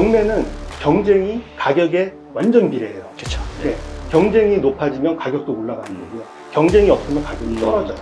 경매는 경쟁이 가격에 완전 비례해요. 그렇죠. 네. 경쟁이 높아지면 가격도 올라가는 거고요. 경쟁이 없으면 가격이 음. 떨어져요.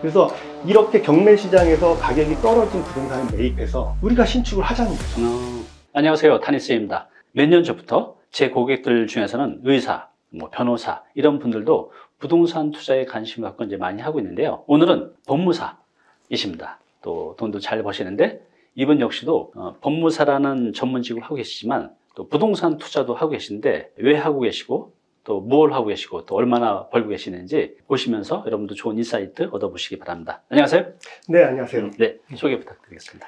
그래서 이렇게 경매 시장에서 가격이 떨어진 부동산을 매입해서 우리가 신축을 하자는 거죠. 어, 안녕하세요. 타니스입니다. 몇 년 전부터 제 고객들 중에서는 의사, 뭐 변호사 이런 분들도 부동산 투자에 관심 갖고 이제 많이 하고 있는데요. 오늘은 법무사이십니다. 또 돈도 잘 버시는데 이분 역시도 어, 법무사라는 전문직을 하고 계시지만 또 부동산 투자도 하고 계신데 왜 하고 계시고 또 무엇을 하고 계시고 또 얼마나 벌고 계시는지 보시면서 여러분도 좋은 인사이트 얻어보시기 바랍니다. 안녕하세요. 네, 안녕하세요. 네, 소개 부탁드리겠습니다.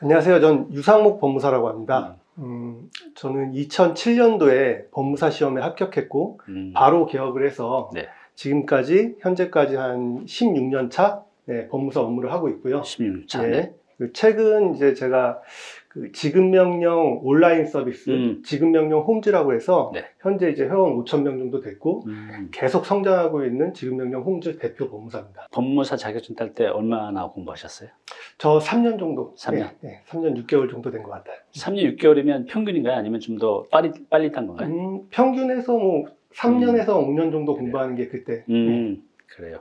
안녕하세요. 전 유상목 법무사라고 합니다. 음, 저는 2007년도에 법무사 시험에 합격했고 음, 바로 개업을 해서 네. 지금까지 현재까지 한 16년 차 네, 법무사 업무를 하고 있고요. 16차. 예. 네. 그 최근 이제 제가 그 지급명령 온라인 서비스, 음. 지급명령 홈즈라고 해서 네. 현재 이제 회원 5천 명 정도 됐고 음, 계속 성장하고 있는 지급명령 홈즈 대표 법무사입니다. 법무사 자격증 딸 때 얼마나 공부하셨어요? 저 3년 정도, 삼 년? 네, 네, 3년 6개월 정도 된 것 같아요. 3년 6개월이면 평균인가요? 아니면 좀 더 빨리 빨리 딴 건가요? 음, 평균에서 뭐 3년에서 5년 정도 공부하는 게 그때. 음, 그래요.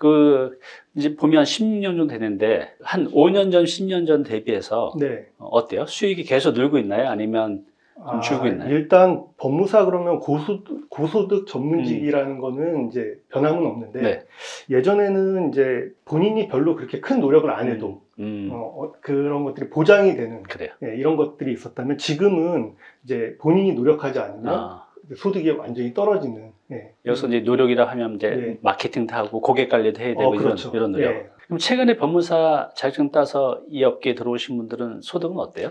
네. 그 이제 보면 16년 정도 되는데 한 5년 전, 10년 전 대비해서 네. 어, 어때요? 수익이 계속 늘고 있나요? 아니면 좀 줄고 있나요? 일단 법무사 그러면 고소득, 고소득 전문직이라는 거는 이제 변함은 없는데 음. 네. 예전에는 이제 본인이 별로 그렇게 큰 노력을 안 해도 음, 어, 어, 그런 것들이 보장이 되는 그래요. 예, 이런 것들이 있었다면 지금은 이제 본인이 노력하지 않으면 아, 소득이 완전히 떨어지는 예. 여기서 이제 노력이라 하면 이제 네. 마케팅도 하고 고객 관리도 해야 되고 어, 그렇죠. 이런, 이런 노력. 예. 그럼 최근에 법무사 자격증 따서 이 업계에 들어오신 분들은 소득은 어때요?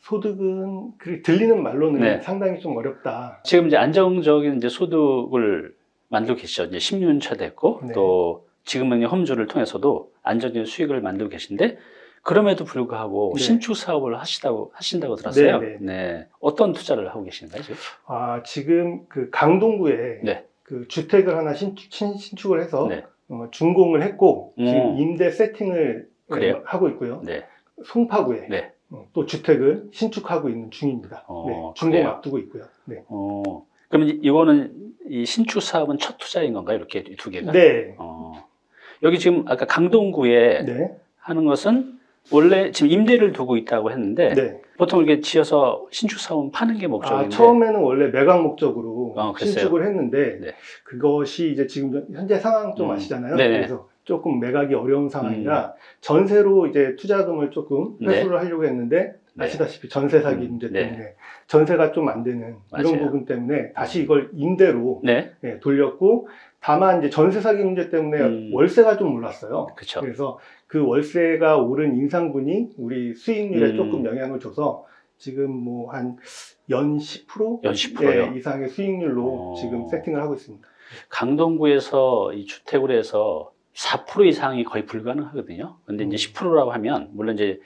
소득은 그 들리는 말로는 네. 상당히 좀 어렵다. 지금 이제 안정적인 이제 소득을 만들고 계시죠. 이제 10년 차 됐고 네. 또 지금은 홈주를 통해서도 안정적인 수익을 만들고 계신데 그럼에도 불구하고 네. 신축 사업을 하시다고 하신다고 들었어요. 네, 네. 어떤 투자를 하고 계신가요, 지금? 아 지금 그 강동구에 네. 그 주택을 하나 신축, 신축을 해서 네. 어, 준공을 했고 음. 지금 임대 세팅을 그래요? 어, 하고 있고요. 네. 송파구에 네. 어, 또 주택을 신축하고 있는 중입니다. 어, 네, 준공 그래요? 앞두고 있고요. 네. 어. 그러면 이- 이거는 이 신축 사업은 첫 투자인 건가요? 이렇게 이두 개가? 네. 어. 여기 지금 아까 강동구에 네. 하는 것은 원래 지금 임대를 두고 있다고 했는데 네. 보통 이렇게 지어서 신축 사업은 파는 게 아, 목적인데 처음에는 원래 매각 목적으로 어. 신축을 했는데 네. 그것이 이제 지금 현재 상황 좀 음. 아시잖아요. 네네. 음. 그래서 조금 매각이 어려운 상황이라 전세로 이제 투자금을 조금 네. 회수를 하려고 했는데 네. 아시다시피 전세 사기 음, 문제 네. 때문에 전세가 좀 안 되는 맞아요. 이런 부분 때문에 다시 이걸 임대로 네, 예, 돌렸고 다만 이제 전세 사기 문제 때문에 음. 월세가 좀 올랐어요. 그렇죠. 그래서 그 월세가 오른 인상분이 우리 수익률에 음. 조금 영향을 줘서 지금 뭐 한 연 10%? 연 10%요? 예, 이상의 수익률로 어. 지금 세팅을 하고 있습니다. 강동구에서 이 주택으로 해서 4% 이상이 거의 불가능하거든요. 근데 이제 음. 10%라고 하면 물론 이제 에,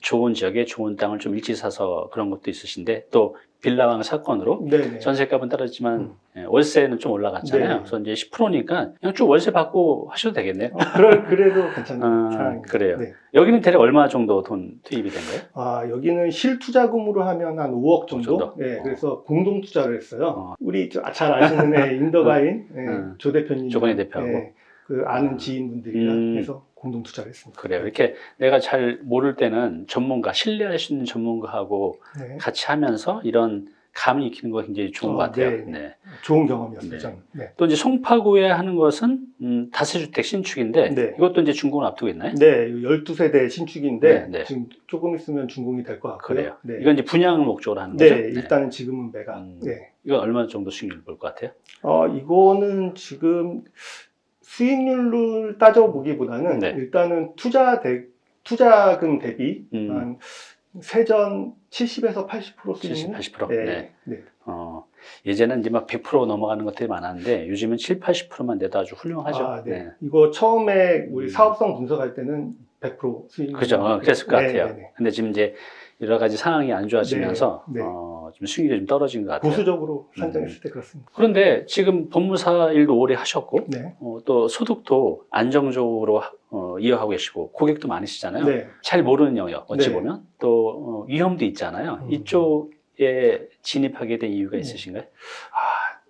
좋은 지역에 좋은 땅을 좀 일찍 사서 그런 것도 있으신데 또 빌라왕 사건으로 네네. 전세값은 떨어지지만 음. 에, 월세는 좀 올라갔잖아요. 네. 그래서 이제 10%니까 그냥 쭉 월세 받고 하셔도 되겠네요. 어, 그럴, 그래도 괜찮은 아, 상황입니다. 그래요. 네. 여기는 대략 얼마 정도 돈 투입이 된 거예요? 아, 여기는 실투자금으로 하면 한 5억 정도? 정도? 네, 어. 그래서 공동 투자를 했어요. 어. 우리 저- 잘 아시는 애 인더가인 예, 음. 조 대표님. 조건희 대표하고. 예, 그 아는 음. 지인분들이랑 음. 해서 공동 투자를 했습니다. 그래요. 이렇게 내가 잘 모를 때는 전문가, 신뢰할 수 있는 전문가하고 네. 같이 하면서 이런 감이 익히는 거 굉장히 좋은 어, 것 같아요. 네. 네. 좋은 경험이었어요, 네. 네. 또 이제 송파구에 하는 것은 음, 다세주택 신축인데 네. 이것도 이제 준공을 앞두고 있나요? 네, 12세대 신축인데 네, 네. 지금 조금 있으면 준공이 될 것 같고요. 그래요. 네. 이건 이제 분양을 목적으로 하는 네, 거죠? 일단은 지금은 매각. 음. 네. 이건 얼마 정도 수익률 볼 것 같아요? 어, 이거는 지금 수익률을 따져보기보다는 네. 일단은 투자 대, 투자금 대비 음. 한 세전 70에서 80% 70, 수익률? 80%. 네. 네. 네. 어, 예전엔 이제 막 100% 넘어가는 것들이 많았는데 요즘은 7, 80%만 내도 아주 훌륭하죠. 아, 네. 이거 처음에 우리 음. 사업성 분석할 때는 100% 수익률. 그죠. 어, 그랬을 것 네, 같아요. 네, 네. 근데 지금 이제 여러 가지 상황이 안 좋아지면서 네, 네. 어, 좀 수익률이 좀 떨어진 것 같아요. 보수적으로 음. 산정했을 때 그렇습니다. 그런데 지금 법무사 일도 오래 하셨고 네. 어, 또 소득도 안정적으로 어, 이어가고 계시고 고객도 많으시잖아요. 네. 잘 모르는 영역 어찌 네. 보면 또 어, 위험도 있잖아요. 음. 이쪽에 진입하게 된 이유가 네. 있으신가요?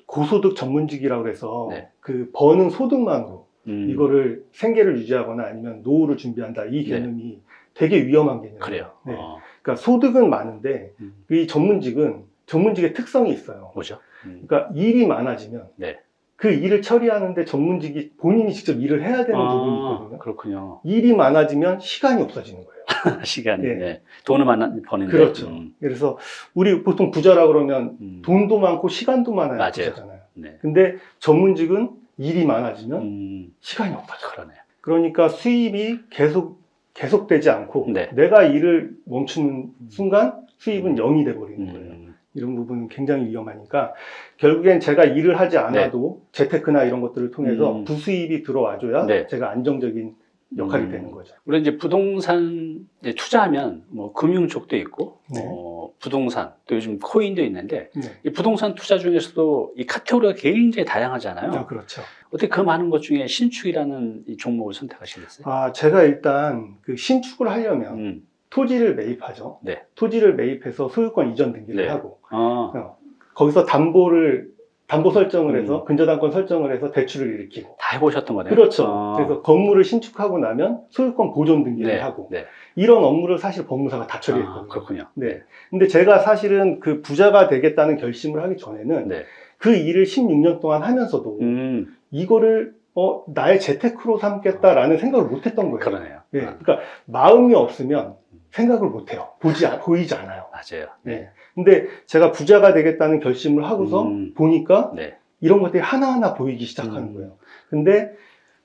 고소득 전문직이라고 해서 네. 그 버는 소득만으로 음, 이거를 생계를 유지하거나 아니면 노후를 준비한다 이 네. 개념이 되게 위험한 개념이에요. 그래요. 네. 어, 그러니까 소득은 많은데 음, 이 전문직은 전문직의 특성이 있어요. 뭐죠? 음, 그러니까 일이 많아지면 네. 그 일을 처리하는데 전문직이 본인이 직접 일을 해야 되는 아, 부분이 있거든요. 그렇군요. 일이 많아지면 시간이 없어지는 거예요. 시간이 네. 네. 돈을 많아 버는데 그렇죠. 음, 그래서 우리 보통 부자라 그러면 음, 돈도 많고 시간도 많아야 맞아요. 부자잖아요. 네. 근데 전문직은 일이 많아지면 음, 시간이 없어져. 그러네요. 그러니까 수입이 계속 계속되지 않고 네. 내가 일을 멈추는 순간 수입은 음. 0이 돼 버리는 거예요. 음, 이런 부분은 굉장히 위험하니까 결국엔 제가 일을 하지 않아도 재테크나 이런 것들을 통해서 음. 부수입이 들어와줘야 네. 제가 안정적인 역할이 음. 되는 거죠. 우리 이제 부동산 이제 투자하면 뭐 금융 쪽도 있고 네. 어, 부동산 또 요즘 코인도 있는데 네. 이 부동산 투자 중에서도 이 카테고리가 굉장히 다양하잖아요. 아, 그렇죠. 어떻게 그 많은 것 중에 신축이라는 이 종목을 선택하시겠어요? 아, 제가 일단 그 신축을 하려면 음, 토지를 매입하죠. 네. 토지를 매입해서 소유권 이전 등기를 네. 하고 어, 거기서 담보를 담보 설정을 해서 음. 근저당권 설정을 해서 대출을 일으키고 다 해보셨던 거네요. 그렇죠. 어, 그래서 건물을 신축하고 나면 소유권 보존 등기를 네, 하고 네. 이런 업무를 사실 법무사가 다 아, 처리했거든요. 그렇군요. 네. 근데 제가 사실은 그 부자가 되겠다는 결심을 하기 전에는 네. 그 일을 16년 동안 하면서도 음, 이거를 어, 나의 재테크로 삼겠다라는 생각을 못 했던 거예요. 그러네요. 네. 아, 그러니까 마음이 없으면 생각을 못 해요. 보지, 않- 보이지 않아요. 맞아요. 네. 근데 제가 부자가 되겠다는 결심을 하고서 음. 보니까 네. 이런 것들이 하나하나 보이기 시작하는 음. 거예요. 근데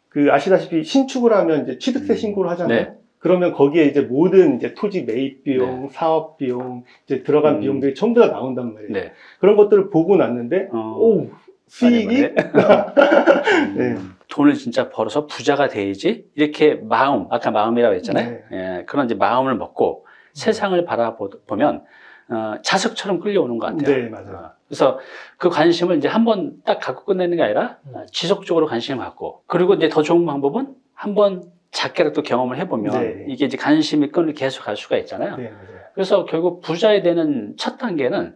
그 아시다시피 신축을 하면 이제 취득세 음. 신고를 하잖아요. 네. 그러면 거기에 이제 모든 이제 토지 매입 비용, 사업 비용, 이제 들어간 음. 비용들이 전부 다 나온단 말이에요. 네. 그런 것들을 보고 났는데, 어, 오, 수익이 음, 네. 돈을 진짜 벌어서 부자가 돼야지 이렇게 마음 아까 마음이라고 했잖아요. 네. 예, 그런 이제 마음을 먹고 세상을 바라보면 어, 자석처럼 끌려오는 것 같아요. 네, 맞아요. 어, 그래서 그 관심을 이제 한 번 딱 갖고 끝내는 게 아니라 음. 어, 지속적으로 관심을 갖고 그리고 이제 더 좋은 방법은 한 번 작게라도 경험을 해보면 네. 이게 이제 관심이 끈을 계속 갈 수가 있잖아요. 네. 그래서 결국 부자에 되는 첫 단계는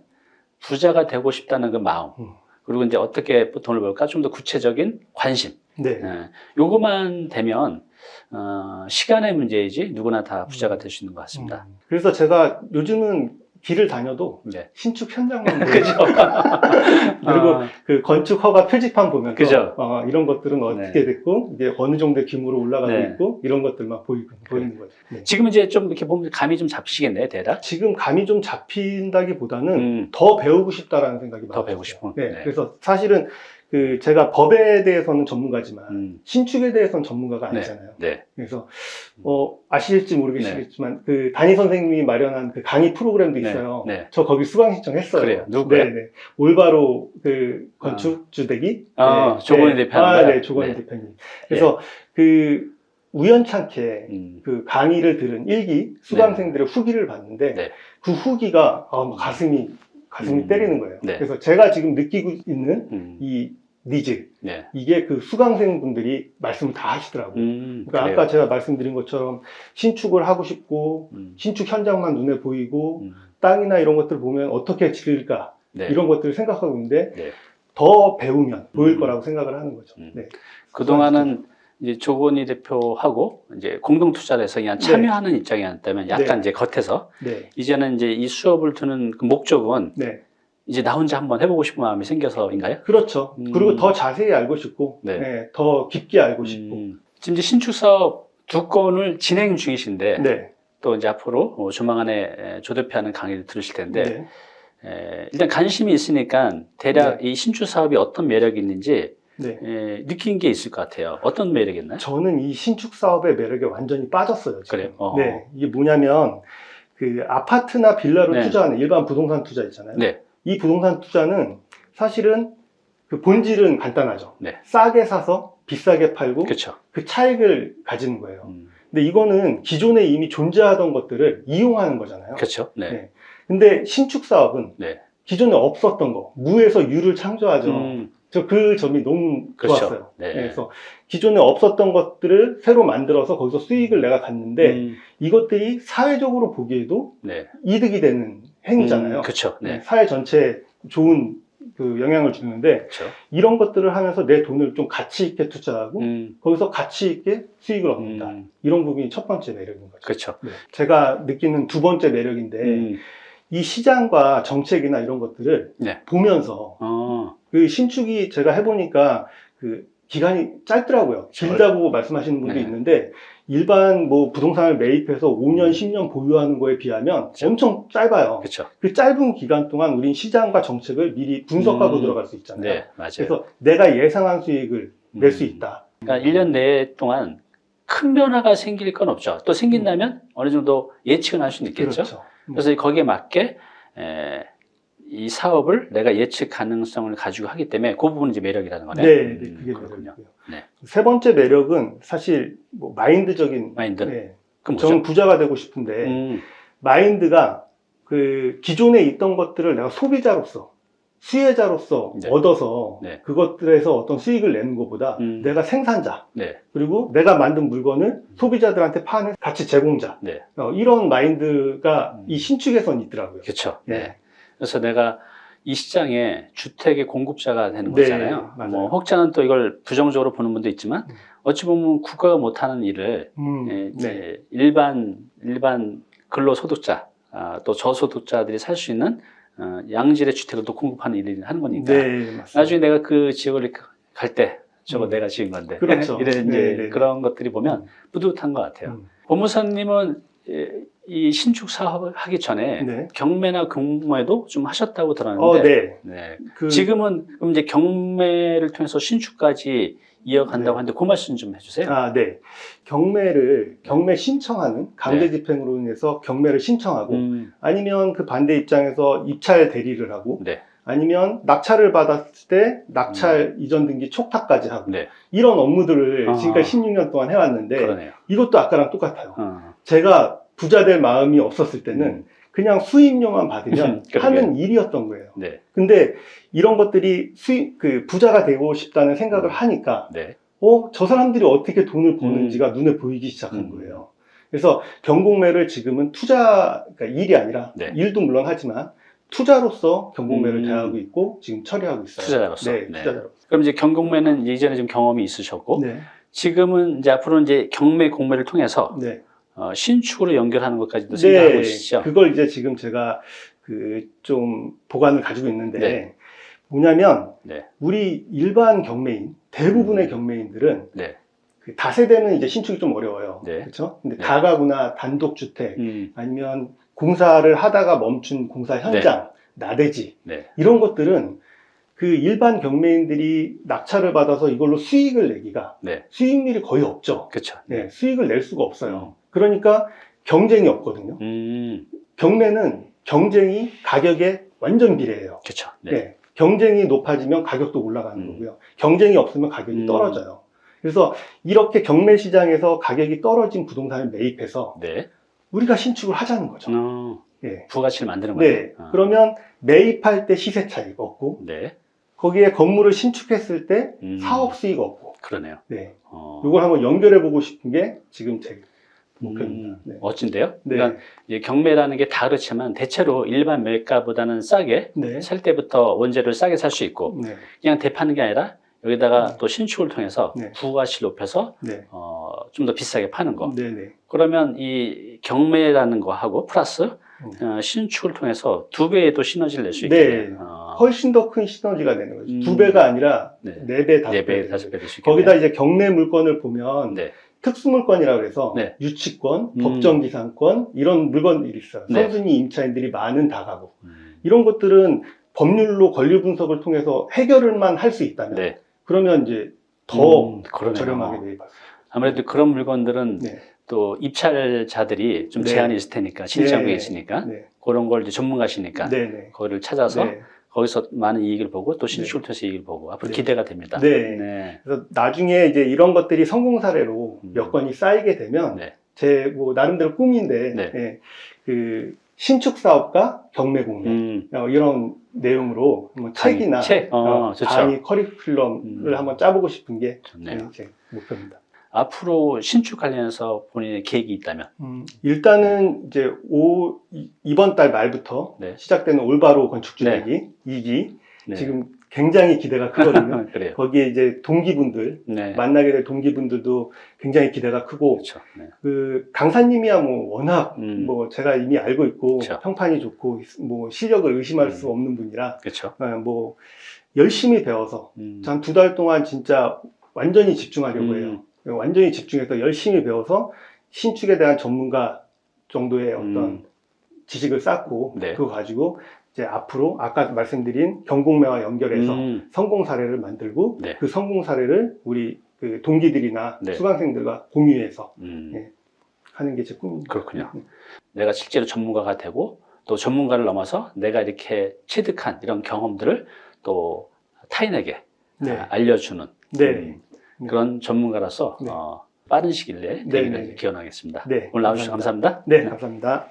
부자가 되고 싶다는 그 마음. 음. 그리고 이제 어떻게 돈을 벌까 좀 더 구체적인 관심. 네. 예, 요거만 되면 어, 시간의 문제이지 누구나 다 부자가 될 수 있는 것 같습니다. 음. 그래서 제가 요즘은 길을 다녀도 네. 신축 현장만 그죠? 그리고 어, 그 건축 허가 표지판 보면서 그죠? 어, 이런 것들은 어떻게 됐고 이제 어느 정도의 규모로 올라가고 네. 있고 이런 것들만 보이고 보이는 거죠. 네. 지금 이제 좀 이렇게 보면 감이 좀 잡히시겠네요, 대략. 지금 감이 좀 잡힌다기보다는 음, 더 배우고 싶다라는 생각이 더 많아요. 배우고 싶은. 네, 네. 그래서 사실은 그 제가 법에 대해서는 전문가지만 음, 신축에 대해서는 전문가가 네. 아니잖아요. 네. 그래서 어 아실지 모르겠지만 그 담임 선생님이 마련한 그 강의 프로그램도 네. 있어요. 네. 저 거기 수강 신청했어요. 그래요? 누구요? 네, 네. 올바로 그 건축주 되기. 아, 네, 조건희 네. 대표 하는 아? 네, 조건희 네. 대표님. 그래서 그 우연찮게 음, 그 강의를 들은 일기 수강생들의 후기를 봤는데 네. 그 후기가 아, 막 가슴이 가슴이 음. 때리는 거예요. 네. 그래서 제가 지금 느끼고 있는 음, 이 니즈 네. 이게 그 수강생분들이 말씀을 다 하시더라고요. 음, 그러니까 그래요. 아까 제가 말씀드린 것처럼 신축을 하고 싶고 음, 신축 현장만 눈에 보이고 음, 땅이나 이런 것들 보면 어떻게 지을까 네. 이런 것들을 생각하고 있는데 네. 더 배우면 보일 음. 거라고 생각을 하는 거죠. 음. 네. 그동안은 이제 조건희 대표하고 이제 공동 투자를 해서 그냥 참여하는 입장이었다면 약간 네. 이제 겉에서 네. 이제는 이제 이 수업을 두는 그 목적은 네. 이제 나 혼자 한번 해보고 싶은 마음이 생겨서인가요? 그렇죠. 음. 그리고 더 자세히 알고 싶고 네. 네, 더 깊게 알고 싶고 음, 지금 이제 신축 사업 두 건을 진행 중이신데 네. 또 이제 앞으로 어, 조만간에 에, 조 대표하는 강의를 들으실 텐데 네. 에, 일단 관심이 있으니까 대략 이 신축 사업이 어떤 매력이 있는지 네. 에, 느낀 게 있을 것 같아요. 어떤 매력이 있나요? 저는 이 신축 사업의 매력에 완전히 빠졌어요. 지금. 그래요? 어. 네. 이게 뭐냐면 그 아파트나 빌라로 네. 투자하는 일반 부동산 투자 있잖아요. 네, 이 부동산 투자는 사실은 그 본질은 간단하죠. 네. 싸게 사서 비싸게 팔고 그렇죠. 그 차익을 가지는 거예요. 음, 근데 이거는 기존에 이미 존재하던 것들을 이용하는 거잖아요. 그렇죠. 네, 네. 근데 신축 사업은 네. 기존에 없었던 거 무에서 유를 창조하죠. 음, 저그 점이 너무 그렇죠. 좋았어요. 네. 그래서 기존에 없었던 것들을 새로 만들어서 거기서 수익을 내가 갖는데 음, 이것들이 사회적으로 보기에도 네. 이득이 되는 행위잖아요. 음, 그렇죠. 네. 네, 사회 전체에 좋은 그 영향을 주는데 그렇죠. 이런 것들을 하면서 내 돈을 좀 가치 있게 투자하고 음, 거기서 가치 있게 수익을 얻는다. 음, 이런 부분이 첫 번째 매력인 거죠. 그렇죠. 네. 제가 느끼는 두 번째 매력인데 음, 이 시장과 정책이나 이런 것들을 네. 보면서 어, 그 신축이 제가 해보니까 그 기간이 짧더라고요. 길다고 말씀하시는 분도 네. 있는데 일반 뭐 부동산을 매입해서 5년, 10년 보유하는 거에 비하면. 엄청 짧아요. 그렇죠. 그 짧은 기간 동안 우린 시장과 정책을 미리 분석하고 음. 들어갈 수 있잖아요. 네, 맞아요. 그래서 내가 예상한 수익을 낼수 음. 있다. 그러니까 1년 내에 동안 큰 변화가 생길 건 없죠. 또 생긴다면 어느 정도 예측은 할 수는 있겠죠. 그렇죠. 그래서 거기에 맞게 에, 이 사업을 내가 예측 가능성을 가지고 하기 때문에 그 부분이 이제 매력이라는 거네요. 네, 네, 음, 그게 그렇군요. 네. 세 번째 매력은 사실 뭐 마인드적인 마인드. 네. 그럼 저는 뭐죠? 부자가 되고 싶은데 음, 마인드가 그 기존에 있던 것들을 내가 소비자로서 수혜자로서 네. 얻어서 네. 그것들에서 어떤 수익을 내는 것보다 음. 내가 생산자 네, 그리고 내가 만든 물건을 소비자들한테 파는 가치 제공자 네, 어, 이런 마인드가 음. 이 신축에선 있더라고요. 그렇죠. 네. 네. 그래서 내가 이 시장에 주택의 공급자가 되는 네, 거잖아요. 맞아요. 뭐 혹자는 또 이걸 부정적으로 보는 분도 있지만 음. 어찌 보면 국가가 못하는 일을 음, 예, 네. 일반 일반 근로소득자 아, 또 저소득자들이 살 수 있는 어, 양질의 주택을 또 공급하는 일을 하는 거니까 네. 나중에 내가 그 지역을 갈때 저거 음. 내가 지은 건데 그렇죠. 이런 이제 네, 네, 네. 그런 것들이 보면 뿌듯한 것 같아요. 음. 법무사님은 예, 이 신축 사업을 하기 전에 네. 경매나 경매도 좀 하셨다고 어, 들었는데 네. 네. 그, 지금은 그럼 이제 경매를 통해서 신축까지 이어간다고 네. 하는데 그 말씀 좀 해주세요. 아, 네. 경매를 경매 신청하는 강제 네. 집행으로 인해서 경매를 신청하고 음, 아니면 그 반대 입장에서 입찰 대리를 하고 네, 아니면 낙찰을 받았을 때 낙찰 이전 등기 촉탁까지 하고 네, 이런 업무들을 아. 지금까지 16년 동안 해왔는데 그러네요. 이것도 아까랑 똑같아요. 어, 제가 부자 될 마음이 없었을 때는 음. 그냥 수입료만 받으면 그러게요. 하는 일이었던 거예요. 네, 근데 이런 것들이 수입 그 부자가 되고 싶다는 생각을 음. 하니까 네, 어, 저 사람들이 어떻게 돈을 버는지가 눈에 보이기 시작한 음. 거예요. 그래서 경공매를 지금은 투자, 그러니까 일이 아니라 네. 일도 물론 하지만 투자로서 경공매를 음. 대하고 있고 지금 처리하고 있어요. 투자자로서. 네, 네. 투자자로. 그럼 이제 경공매는 이전에 좀 경험이 있으셨고 네, 지금은 이제 앞으로 이제 경매 공매를 통해서 네. 어, 신축으로 연결하는 것까지도 생각하고 네, 계시죠? 그걸 이제 지금 제가 그 좀 보관을 가지고 있는데 네. 뭐냐면 네. 우리 일반 경매인 대부분의 음. 경매인들은 네, 그 다세대는 이제 신축이 좀 어려워요. 네. 그렇죠? 근데 네. 다가구나 단독 주택 음, 아니면 공사를 하다가 멈춘 공사 현장, 나대지 네, 이런 것들은 그 일반 경매인들이 낙찰을 받아서 이걸로 수익을 내기가 네, 수익률이 거의 없죠. 그렇죠. 네, 수익을 낼 수가 없어요. 그러니까 경쟁이 없거든요. 음, 경매는 경쟁이 가격에 완전 비례해요. 그렇죠. 네. 네, 경쟁이 높아지면 가격도 올라가는 음. 거고요. 경쟁이 없으면 가격이 음. 떨어져요. 그래서 이렇게 경매 시장에서 가격이 떨어진 부동산을 매입해서 네. 우리가 신축을 하자는 거죠. 어, 예. 부가치를 만드는 거예요. 네. 그러면 매입할 때 시세 차익 없고 네, 거기에 건물을 신축했을 때 음, 사업 수익 없고. 그러네요. 네. 어, 이걸 한번 연결해 보고 싶은 게 지금 제 목표입니다. 음, 네. 멋진데요? 네. 그러니까 경매라는 게다 그렇지만 대체로 일반 매가보다는 싸게 네. 살 때부터 원재료를 싸게 살 수 있고 네. 그냥 대파는 게 아니라 여기다가 네. 또 신축을 통해서 네. 부가치를 높여서 네. 어, 좀 더 비싸게 파는 거. 네. 네. 그러면 이 경매라는 거 하고 플러스 어, 신축을 통해서 두 배의 또 시너지를 낼수 네. 있겠네요. 어, 훨씬 더 큰 시너지가 되는 거죠. 음. 두 배가 아니라 네. 네 배, 다섯 네 배. 배, 다섯 배될수 있겠네요. 거기다 이제 경매 물건을 보면 네. 특수물건이라고 해서 네. 유치권, 음. 법정기상권 이런 물건들이 있어요. 네. 선순위 임차인들이 많은 다가구. 음, 이런 것들은 법률로 권리 분석을 통해서 해결을만 할 수 있다면 네. 그러면 이제 더 음. 저렴하게 매입할 수 아무래도 그런 물건들은 네. 또 입찰자들이 좀 네. 제한이 있을 테니까 신장국에 네. 있으니까 네. 그런 걸 이제 전문가시니까 네. 네. 그거를 찾아서 네. 거기서 많은 이익을 보고 또 신축을 통해서 이익을 보고 앞으로 네. 기대가 됩니다. 네. 네. 그래서 나중에 이제 이런 것들이 성공 사례로 음. 몇 건이 쌓이게 되면 네. 제뭐 나름대로 꿈인데 네. 예, 그 신축 사업과 경매 공매 음, 어, 이런 내용으로 한번 책이나 책, 어, 어. 강의 커리큘럼을 음. 한번 짜보고 싶은 게 좋네요. 제 목표입니다. 앞으로 신축 관련해서 본인의 계획이 있다면, 음, 일단은 이제 오, 이- 이번 달 말부터 네. 시작되는 올바로 건축주택이 2기 네. 지금 굉장히 기대가 크거든요. 거기에 이제 동기분들 네. 만나게 될 동기분들도 굉장히 기대가 크고 그렇죠. 네. 그 강사님이야 뭐 워낙 음. 뭐 제가 이미 알고 있고 그쵸. 평판이 좋고 뭐 실력을 의심할 음. 수 없는 분이라 그렇죠. 어, 뭐 열심히 배워서 음. 한두 달 동안 진짜 완전히 집중하려고 음. 해요. 완전히 집중해서 열심히 배워서 신축에 대한 전문가 정도의 어떤 음. 지식을 쌓고 네. 그거 가지고 이제 앞으로 아까 말씀드린 경공매와 연결해서 음. 성공 사례를 만들고 네. 그 성공 사례를 우리 그 동기들이나 네. 수강생들과 공유해서 음. 네. 하는 게 제 꿈입니다. 그렇군요. 내가 실제로 전문가가 되고 또 전문가를 넘어서 내가 이렇게 체득한 이런 경험들을 또 타인에게 네. 아, 알려주는 네. 음, 그런 전문가로서 네. 어, 빠른 시일 내에 네, 되기를 네. 기원하겠습니다. 네. 오늘 나와주셔서 감사합니다. 네, 감사합니다.